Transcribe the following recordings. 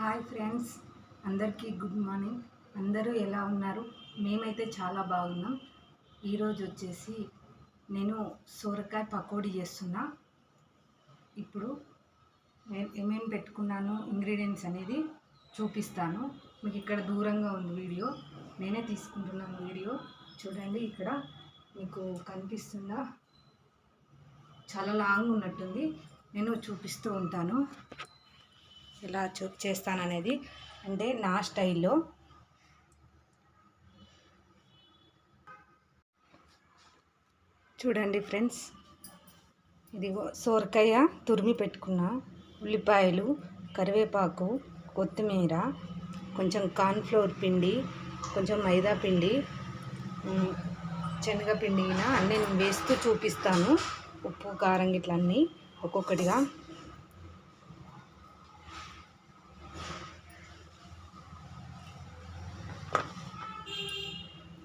Hi friends అందరికీ good morning. అందరూ ఎలా ఉన్నారు? మేమైతే చాలా బాగున్నాం. ఈరోజు వచ్చేసి నేను సోరకాయ పకోడీ చేస్తున్నా. ఇప్పుడు నేను ఏమేమి పెట్టుకున్నాను ఇంగ్రీడియంట్స్ అనేది చూపిస్తాను. మీకు ఇక్కడ దూరంగా ఉంది వీడియో. నేనే తీసుకుంటున్నాను వీడియో. చూడండి ఇక్కడ మీకు కనిపిస్తుందా? చాలా లాంగ్ ఉన్నట్టుంది. నేను చూపిస్తూ ఉంటాను. ఎలా చూ చేస్తాననేది. అంటే నా స్టైల్లో. చూడండి ఫ్రెండ్స్. ఇదిగో సోరకాయ తురిమి పెట్టుకున్న ఉల్లిపాయలు కరివేపాకు కొత్తిమీర కొంచెం కార్న్ఫ్లోర్ పిండి కొంచెం మైదా పిండి ఉమ్, శనగపిండి అన్నీ నేను వేస్తూ చూపిస్తాను. ఉప్పు కారం గిట్లన్నీ ఒక్కొక్కటిగా.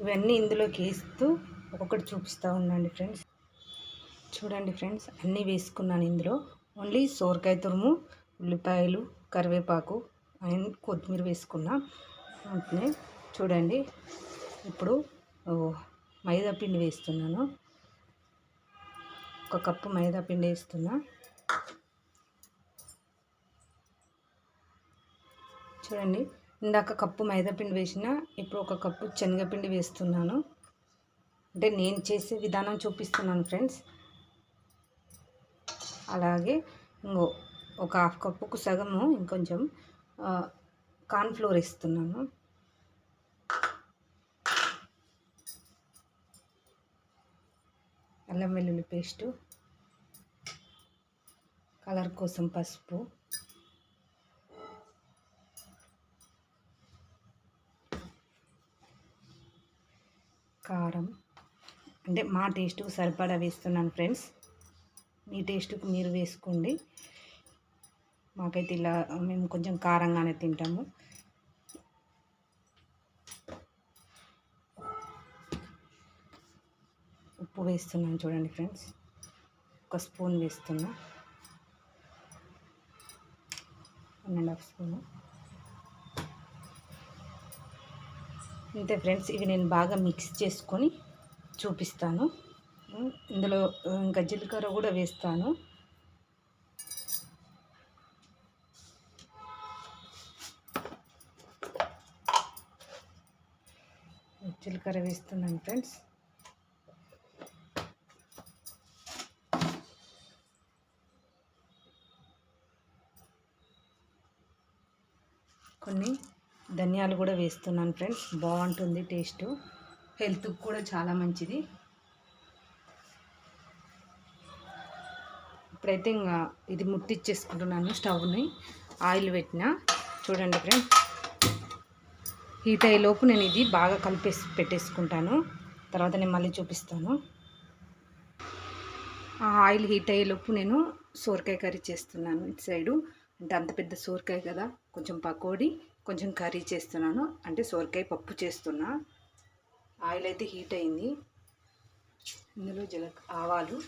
ఇవన్నీ ఇందులోకి వేస్తూ ఒక్కొక్కటి చూపిస్తూ ఉండండి ఫ్రెండ్స్. చూడండి ఫ్రెండ్స్ అన్నీ వేసుకున్నాను ఇందులో. ఓన్లీ సోరకాయ తురుము ఉల్లిపాయలు కరివేపాకు అండ్ కొత్తిమీర వేసుకున్నా. చూడండి ఇప్పుడు మైదా పిండి వేస్తున్నాను. ఒక కప్పు మైదా పిండి వేస్తున్నా. చూడండి ఇందాక కప్పు మైదాపిండి వేసిన ఇప్పుడు ఒక కప్పు శనగపిండి వేస్తున్నాను. అంటే నేను చేసే విధానం చూపిస్తున్నాను ఫ్రెండ్స్. అలాగే ఇంకో ఒక హాఫ్ కప్పుకు సగము ఇంకొంచెం కార్న్ఫ్లోర్ ఇస్తున్నాను అల్లం వెల్లుల్లి పేస్టు కలర్ కోసం పసుపు. కారం. అంటే మా టేస్ట్కు సరిపడా వేస్తున్నాను ఫ్రెండ్స్. మీ టేస్ట్కు మీరు వేసుకోండి. మాకైతే ఇలా మేము కొంచెం కారంగానే తింటాము. ఉప్పు వేస్తున్నాను చూడండి ఫ్రెండ్స్. ఒక స్పూన్ వేస్తున్నా. One and half spoon. అంతే ఫ్రెండ్స్ ఇవి నేను బాగా మిక్స్ చేసుకొని చూపిస్తాను. ఇందులో ఇంకా జీలకర్ర కూడా వేస్తాను. జీలకర్ర వేస్తున్నాను ఫ్రెండ్స్ కొన్ని ధనియాలు కూడా వేస్తున్నాను ఫ్రెండ్స్. బాగుంటుంది టేస్ట్. హెల్త్కి కూడా చాలా మంచిది. ఇప్పుడైతే ఇంకా ఇది ముట్టిచ్చేసుకుంటున్నాను స్టవ్ని. ఆయిల్ పెట్టిన. చూడండి ఫ్రెండ్స్. హీట్ అయ్యేలోపు నేను ఇది బాగా కలిపేసి పెట్టేసుకుంటాను. తర్వాత నేను మళ్ళీ చూపిస్తాను. ఆ ఆయిల్ హీట్ అయ్యేలోపు నేను సోరకాయ కర్రీ చేస్తున్నాను ఇటు సైడు. అంటే అంత పెద్ద సోరకాయ కదా కొంచెం పకోడీ. కొంచెం కర్రీ చేస్తున్నాను. అంటే సోరకాయ పప్పు చేస్తున్నా. ఆయిల్ అయితే హీట్ అయింది. ఇందులో జీల ఆవాలు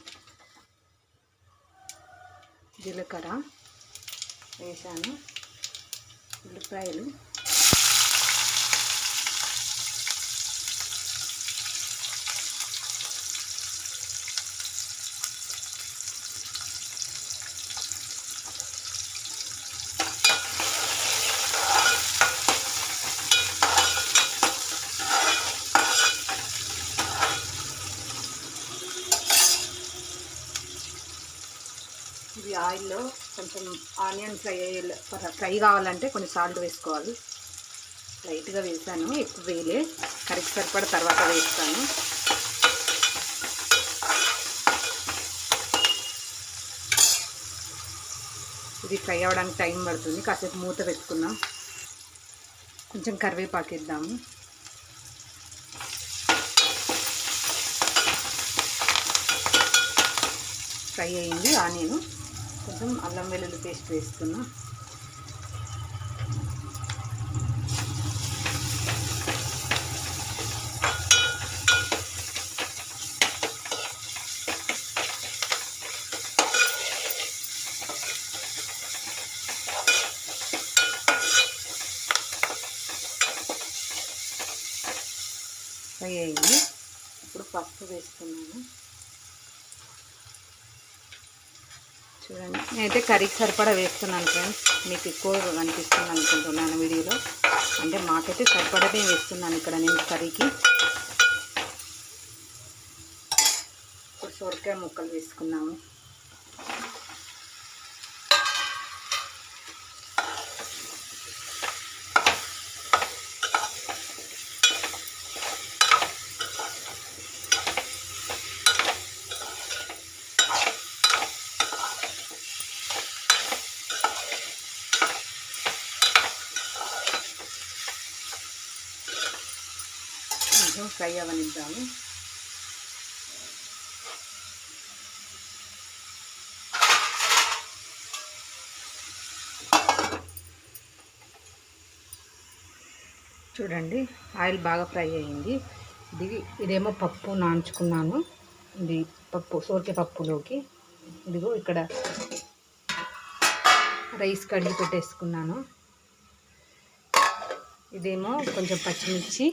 జీలకర్ర వేసాను. ఉల్లిపాయలు ఇది ఆయిల్లో కొంచెం ఆనియన్ ఫ్రై ఫ్రై కావాలంటే కొన్ని సాల్ట్ వేసుకోవాలి. లైట్గా వేసాను ఎక్కువ వేయలే. కరెక్ట్ సరిపడ తర్వాత వేస్తాను. ఇది ఫ్రై అవ్వడానికి టైం పడుతుంది కాసేపు మూత పెట్టుకుందాం. కొంచెం కరివేపాకు ఇద్దాము ఫ్రై అయింది ఆనియన్. కొంచెం అల్లం వెల్లుల్లి పేస్ట్ వేస్తున్నా. ఫ్రై అయ్యి ఇప్పుడు పప్పు వేసుకున్నాను చూడండి. నేనైతే కర్రీకి సరిపడా వేస్తున్నాను ఫ్రెండ్స్ మీకు ఎక్కువ కనిపిస్తుంది అనుకుంటున్నాను వీడియోలో. అంటే మాకైతే సరిపడనే వేస్తున్నాను ఇక్కడ నేను కర్రీకి. ఇప్పుడు సొరకాయ ముక్కలు వేసుకున్నాము కొంచెం ఫ్రై అవనిద్దాము. చూడండి ఆయిల్ బాగా ఫ్రై అయ్యింది ఇది ఇదేమో పప్పు నాంచుకున్నాను ఇది పప్పు సోరికే పప్పులోకి. ఇదిగో ఇక్కడ రైస్ కడిగి పెట్టేసుకున్నాను. ఇదేమో కొంచెం పచ్చిమిర్చి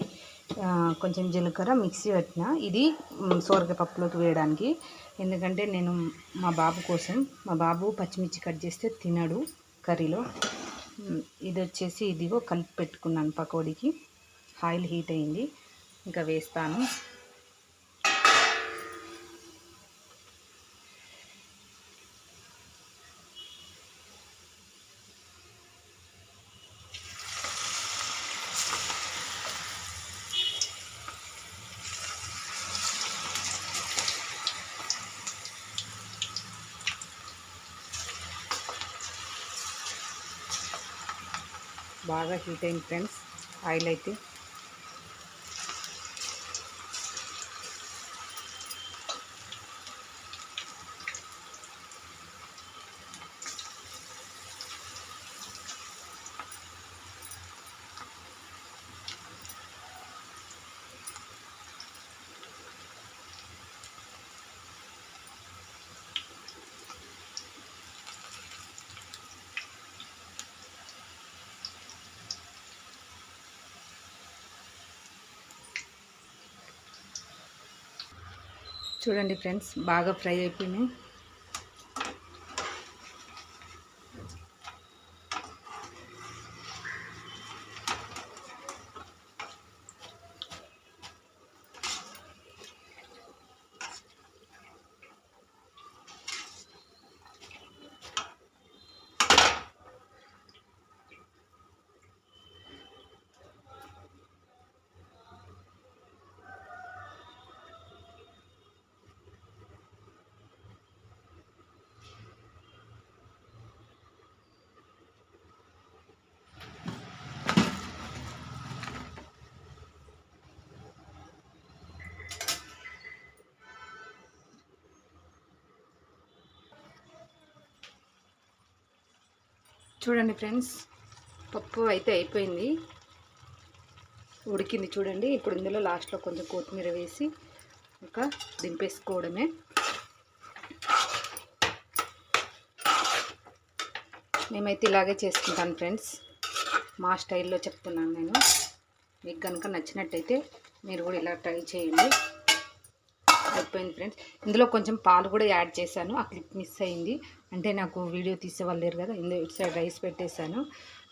కొంచెం జీలకర్ర మిక్సీ పెట్టిన. ఇది మ్, సోరకాయ పప్పులోకి వేయడానికి. ఎందుకంటే నేను మా బాబు కోసం మా బాబు పచ్చిమిర్చి కట్ చేస్తే తినడు కర్రీలో. ఇది వచ్చేసి ఇదిగో కలిపి పెట్టుకున్నాను పకోడీకి. ఆయిల్ హీట్ అయింది. ఇంకా వేస్తాను. బాగా హీట్ అయింది ఫ్రెండ్స్ ఆయిల్ అయితే చూడండి ఫ్రెండ్స్ బాగా ఫ్రై అయిపోయినాయి. చూడండి ఫ్రెండ్స్ పప్పు అయితే అయిపోయింది. ఉడికింది చూడండి ఇప్పుడు ఇందులో లాస్ట్లో కొంచెం కొత్తిమీర వేసి ఇంకా దింపేసుకోవడమే. మేమైతే ఇలాగే చేసుకుంటాను ఫ్రెండ్స్. మా స్టైల్లో చెప్తున్నాను నేను. మీకు కనుక నచ్చినట్టయితే మీరు కూడా ఇలా ట్రై చేయండి. అయిపోయింది ఫ్రెండ్స్. ఇందులో కొంచెం పాలు కూడా యాడ్ చేశాను. ఆ క్లిప్ మిస్ అయింది. అంటే నాకు వీడియో తీసేవాళ్ళు లేరు కదా ఇందులో ఇటు సైడ్ రైస్ పెట్టేశాను.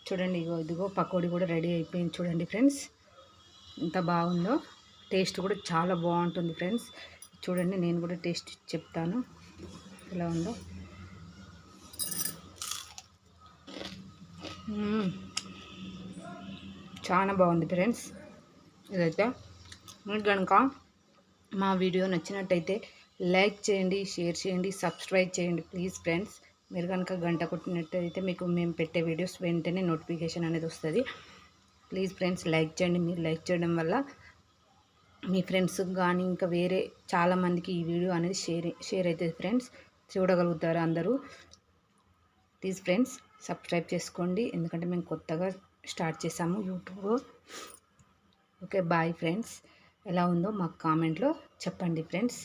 చూడండి ఇగో ఇదిగో పకోడీ కూడా రెడీ అయిపోయింది చూడండి ఫ్రెండ్స్. ఎంత బాగుందో. టేస్ట్ కూడా చాలా బాగుంటుంది ఫ్రెండ్స్. చూడండి నేను కూడా టేస్ట్ చెప్తాను. ఎలా ఉందో. చాలా బాగుంది ఫ్రెండ్స్. ఇదైతే. మీకు కనుక మా వీడియో నచ్చినట్టయితే లైక్ చేయండి షేర్ చేయండి సబ్స్క్రైబ్ చేయండి ప్లీజ్ ఫ్రెండ్స్. మీరు కనుక గంట కొట్టినట్టయితే మీకు మేము పెట్టే వీడియోస్ వెంటనే నోటిఫికేషన్ అనేది వస్తుంది. ప్లీజ్ ఫ్రెండ్స్ లైక్ చేయండి. మీరు లైక్ చేయడం వల్ల మీ ఫ్రెండ్స్కి కానీ ఇంకా వేరే చాలామందికి ఈ వీడియో అనేది షేర్ షేర్ అవుతుంది ఫ్రెండ్స్. చూడగలుగుతారు అందరూ. ప్లీజ్ ఫ్రెండ్స్ సబ్స్క్రైబ్ చేసుకోండి. ఎందుకంటే మేము కొత్తగా స్టార్ట్ చేసాము యూట్యూబ్. Okay bye friends. ఎలా ఉందో మాకు కామెంట్లో చెప్పండి ఫ్రెండ్స్.